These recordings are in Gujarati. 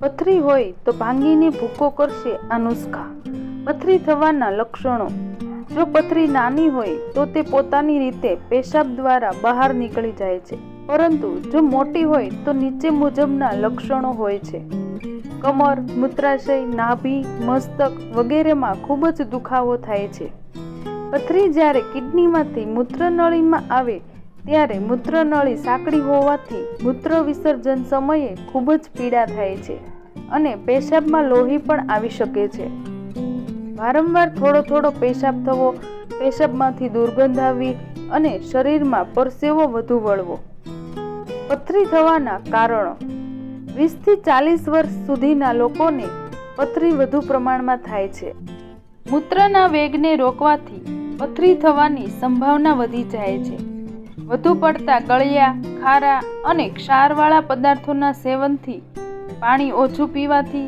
પથરી હોય તો ભાંગીને ભૂકો કરશે નુસ્ખા. પથરી થવાના લક્ષણો. જો પથરી નાની હોય તો તે પોતાની રીતે પેશાબ દ્વારા બહાર નીકળી જાય છે. પરંતુ જો મોટી હોય તો નીચે મુજબના લક્ષણો હોય છે. કમર, મૂત્રાશય, નાભી, મસ્તક વગેરેમાં ખૂબ જ દુખાવો થાય છે. પથરી જ્યારે કિડનીમાંથી મૂત્રનળીમાં આવે ત્યારે મૂત્રનળી સાંકડી હોવાથી મૂત્ર વિસર્જન સમયે ખૂબ જ પીડા થાય છે અને પેશાબમાં લોહી પણ આવી શકે છે. વારંવાર થોડો થોડો પેશાબ થવો, પેશાબમાંથી દુર્ગંધ આવવી અને શરીરમાં પરસેવો વધુ વળવો. પથરી થવાના કારણો. વીસથી ચાલીસ વર્ષ સુધીના લોકોને પથરી વધુ પ્રમાણમાં થાય છે. મૂત્રના વેગને રોકવાથી પથરી થવાની સંભાવના વધી જાય છે. વધુ પડતા ગળ્યા ખારા અને ક્ષારવાળા પદાર્થોના સેવનથી પાણી ઓછું પીવાથી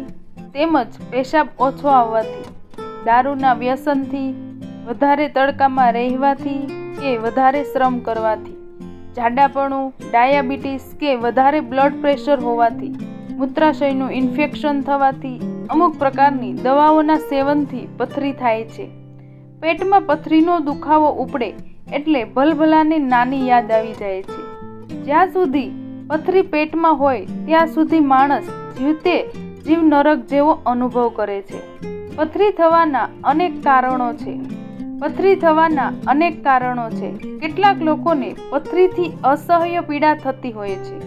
તેમજ પેશાબ ઓછો આવવાથી, દારૂના વ્યસનથી વધારે તડકામાં રહેવાથી કે વધારે શ્રમ કરવાથી, જાડાપણું, ડાયાબિટીસ કે વધારે બ્લડ પ્રેશર હોવાથી, મૂત્રાશયનું ઇન્ફેક્શન થવાથી અમુક પ્રકારની દવાઓના સેવનથી પથરી થાય છે. પેટમાં પથરીનો દુખાવો ઉપડે એટલે ભલભલાની નાની યાદ આવી જાય છે. જ્યાં સુધી પથરી પેટમાં હોય, ત્યાં સુધી માણસ જીવતે જીવ નરક જેવો અનુભવ કરે છે. પથરી થવાના અનેક કારણો છે. પથરી થવાના અનેક કારણો છે. કેટલાક લોકોને પથરીથી અસહ્ય પીડા થતી હોય છે.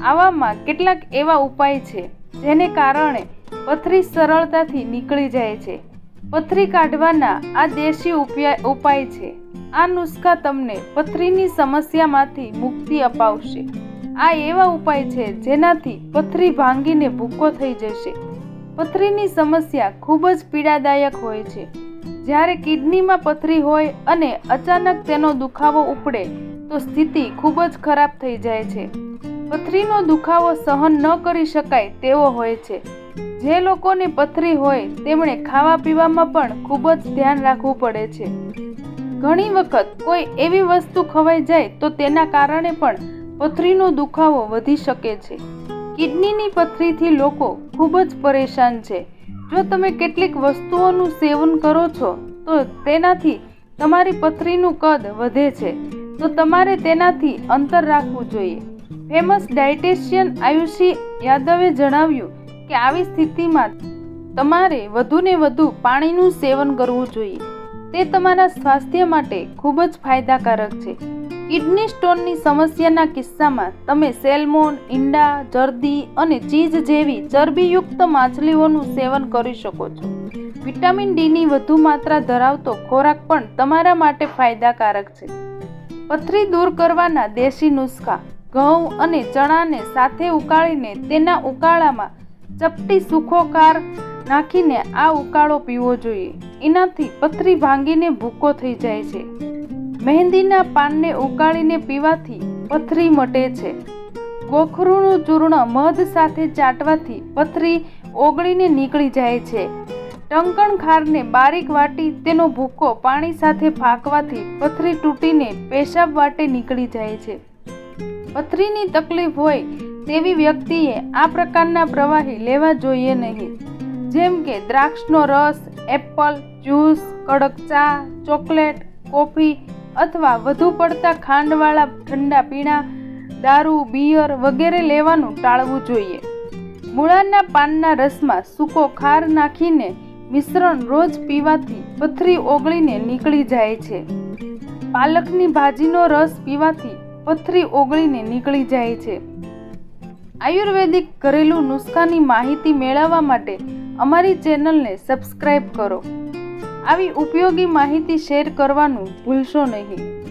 આવામાં કેટલાક એવા ઉપાય છે, જેને કારણે પથરી સરળતાથી નીકળી જાય છે. પથરી કાઢવાના આ દેશી ઉપાય છે. આ નુસ્ખા તમને પથરીની સમસ્યામાંથી મુક્તિ અપાવશે. આ એવા ઉપાય છે જેનાથી પથરી ભાંગીને ભૂકો થઈ જશે. પથરીની સમસ્યા ખૂબ જ પીડાદાયક હોય છે. જ્યારે કિડનીમાં પથરી હોય અને અચાનક તેનો દુખાવો ઉપડે, તો સ્થિતિ ખૂબ જ ખરાબ થઈ જાય છે. પથરીનો દુખાવો સહન ન કરી શકાય તેવો હોય છે. જે લોકોની પથરી હોય તેમણે ખાવા પીવામાં પણ ખૂબ જ ધ્યાન રાખવું પડે છે. ઘણી વખત કોઈ એવી વસ્તુ ખવાઈ જાય તો તેના કારણે પણ પથરીનો દુખાવો વધી શકે છે. કિડનીની પથરીથી લોકો ખૂબ જ પરેશાન છે. જો તમે કેટલીક વસ્તુઓનું સેવન કરો છો, તો તેનાથી તમારી પથરીનું કદ વધે છે. તો તમારે તેનાથી અંતર રાખવું જોઈએ. ફેમસ ડાયટેશિયન આયુષી યાદવે જણાવ્યું કે આવી સ્થિતિમાં તમારે વધુને વધુ પાણીનું સેવન કરવું જોઈએ. તે તમારા સ્વાસ્થ્ય માટે ખૂબ જ ફાયદાકારક છે. કિડની સ્ટોનની સમસ્યાના કિસ્સામાં તમે સેલમોન, ઈંડા, જરદી અને ચીઝ જેવી ચરબીયુક્ત માછલીઓનું સેવન કરી શકો છો. વિટામિન ડીની વધુ માત્રા ધરાવતો ખોરાક પણ તમારા માટે ફાયદાકારક છે. પથરી દૂર કરવાના દેશી નુસ્ખા, ઘઉં અને ચણાને સાથે ઉકાળીને તેના ઉકાળામાં ચપટી સૂખો કાર નાખીને આ ઉકાળો પીવો જોઈએ. એનાથી પથરી ભાંગીને ભૂકો થઈ જાય છે. મહેંદીના પાનને ઉકાળીને પીવાથી પથરી મટે છે. ગોખરૂનું ચૂર્ણ મધ સાથે ચાટવાથી પથરી ઓગળીને નીકળી જાય છે. ટંકણ ખારને બારીક વાટી તેનો ભૂકો પાણી સાથે ફાંકવાથી પથરી તૂટીને પેશાબ વાટે નીકળી જાય છે. પથરીની તકલીફ હોય તેવી વ્યક્તિએ આ પ્રકારના પ્રવાહી લેવા જોઈએ નહીં. જેમ કે દ્રાક્ષનો રસ, એપલ, જ્યુસ, કડક ચા, ચોકલેટ, કોફી અથવા વધુ પડતા ખાંડવાળા ઠંડા પીણા, દારૂ, બિયર વગેરે લેવાનું ટાળવું જોઈએ. મૂળાના પાનના રસમાં સૂકો ખાર નાખીને મિશ્રણ રોજ પીવાથી પથરી ઓગળીને નીકળી જાય છે. પાલકની ભાજીનો રસ પીવાથી પથરી ઓગળીને નીકળી જાય છે. આયુર્વેદિક ઘરેલું નુસ્ખાની માહિતી મેળવવા માટે અમારી ચેનલને સબસ્ક્રાઈબ કરો. આવી ઉપયોગી માહિતી શેર કરવાનું ભૂલશો નહીં.